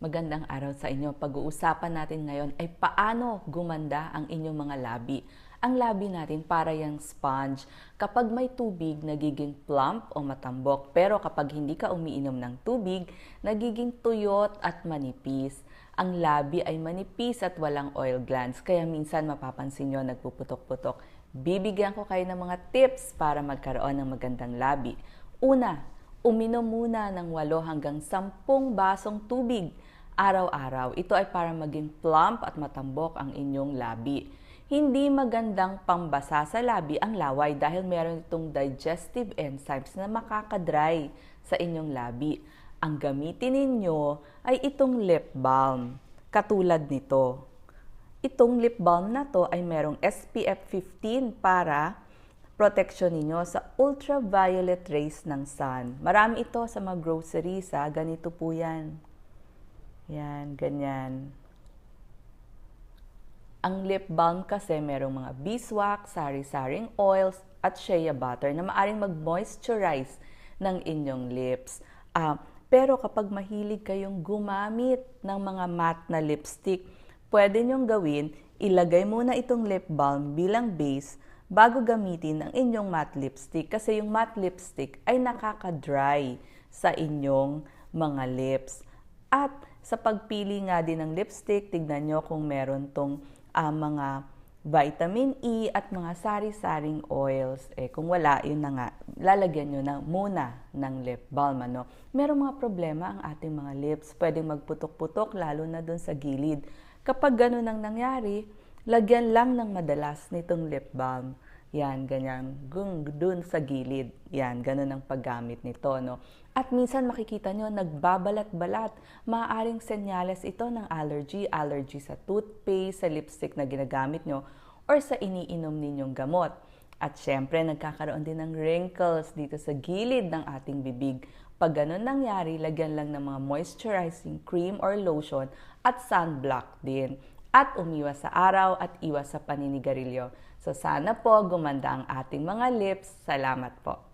Magandang araw sa inyo. Pag-uusapan natin ngayon ay paano gumanda ang inyong mga labi. Ang labi natin para yung sponge. Kapag may tubig, nagiging plump o matambok. Pero kapag hindi ka umiinom ng tubig, nagiging tuyot at manipis. Ang labi ay manipis at walang oil glands. Kaya minsan mapapansin nyo nagpuputok-putok. Bibigyan ko kayo ng mga tips para magkaroon ng magandang labi. Una, uminom muna ng 8 hanggang 10 basong tubig araw-araw. Ito ay para maging plump at matambok ang inyong labi. Hindi magandang pambasa sa labi ang laway dahil meron itong digestive enzymes na makakadry sa inyong labi. Ang gamitin ninyo ay itong lip balm, katulad nito. Itong lip balm na to ay merong SPF 15 para protection ninyo sa ultraviolet rays ng sun. Marami ito sa mga groceries ha. Ganito po yan. Yan, ganyan. Ang lip balm kasi merong mga beeswax, sari-saring oils, at shea butter na maaring mag-moisturize ng inyong lips. Uh, pero kapag mahilig kayong gumamit ng mga matte na lipstick, pwede nyong gawin, ilagay muna itong lip balm bilang base bago gamitin ang inyong matte lipstick kasi yung matte lipstick ay nakaka-dry sa inyong mga lips. At sa pagpili nga din ng lipstick, tignan nyo kung meron tong uh, mga vitamin E at mga sari-saring oils. Eh, kung wala, yun na nga, lalagyan nyo na muna ng lip balm. Ano? Meron mga problema ang ating mga lips. Pwedeng magputok-putok, lalo na dun sa gilid. Kapag ganun ang nangyari, lagyan lang ng madalas nitong lip balm. Yan, ganyan, gung, dun sa gilid. Yan, ganun ang paggamit nito, no? At minsan makikita nyo, nagbabalat-balat. Maaaring senyales ito ng allergy, allergy sa toothpaste, sa lipstick na ginagamit nyo, or sa iniinom ninyong gamot. At syempre, nagkakaroon din ng wrinkles dito sa gilid ng ating bibig. Pag ganun nangyari, lagyan lang ng mga moisturizing cream or lotion at sunblock din at umiwas sa araw at iwas sa paninigarilyo. So sana po gumanda ang ating mga lips. Salamat po.